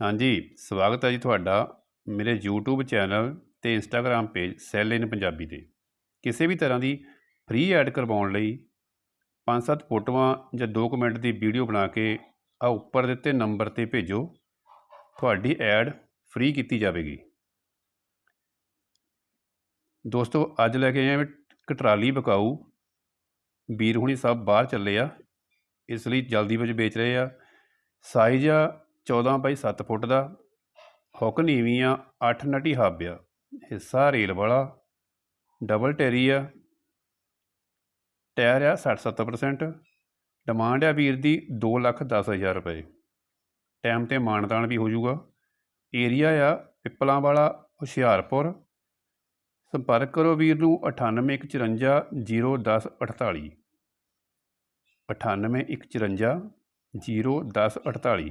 ਹਾਂਜੀ, ਸਵਾਗਤ ਹੈ ਜੀ ਤੁਹਾਡਾ ਮੇਰੇ YouTube ਚੈਨਲ ਤੇ Instagram page cell in Punjabi ਤੇ। ਕਿਸੇ ਵੀ ਤਰ੍ਹਾਂ ਦੀ ਫ੍ਰੀ ਐਡ ਕਰਵਾਉਣ ਲਈ ਪੰਜ ਸੱਤ ਫੋਟੋਆਂ ਜਾਂ 2 ਮਿੰਟ ਦੀ ਵੀਡੀਓ ਬਣਾ ਕੇ ਆ ਉੱਪਰ ਦਿੱਤੇ ਨੰਬਰ ਤੇ ਭੇਜੋ, ਤੁਹਾਡੀ ਐਡ ਫ੍ਰੀ ਕੀਤੀ ਜਾਵੇਗੀ। ਦੋਸਤੋ, ਅੱਜ ਲੈ ਕੇ ਆਏ ਹਾਂ ਇੱਕ ਟਰਾਲੀ ਬਕਾਊ ਵੀਰ ਹੁਣੀ ਸਭ ਬਾਹਰ ਚੱਲੇ ਆ, ਇਸ ਲਈ ਜਲਦੀ ਵਿੱਚ ਵੇਚ ਰਹੇ ਆ। ਸਾਈਜ਼ ਆ 14 ਬਾਈ 7 ਫੁੱਟ ਦਾ ਹੁੱਕ ਨੀਵੀਂ ਆ 8 ਨਟੀ ਹਾਬਿਆ ਹਿੱਸਾ, ਰੇਲ ਵਾਲਾ ਡਬਲ ਟੈਰੀ ਆ ਟਾਇਰ ਆ 60 70% ਡਿਮਾਂਡ ਆ ਵੀਰ ਦੀ 2 ਲੱਖ 10 ਹਜ਼ਾਰ ਰੁਪਏ। ਟਾਈਮ ਤੇ ਮਾਨਦਾਨ ਵੀ ਹੋ ਜਾਊਗਾ। ਏਰੀਆ ਆ ਪਿੱਪਲਾਂ ਵਾਲਾ, ਹੁਸ਼ਿਆਰਪੁਰ। ਸੰਪਰਕ ਕਰੋ ਵੀਰ ਨੂੰ 9854 010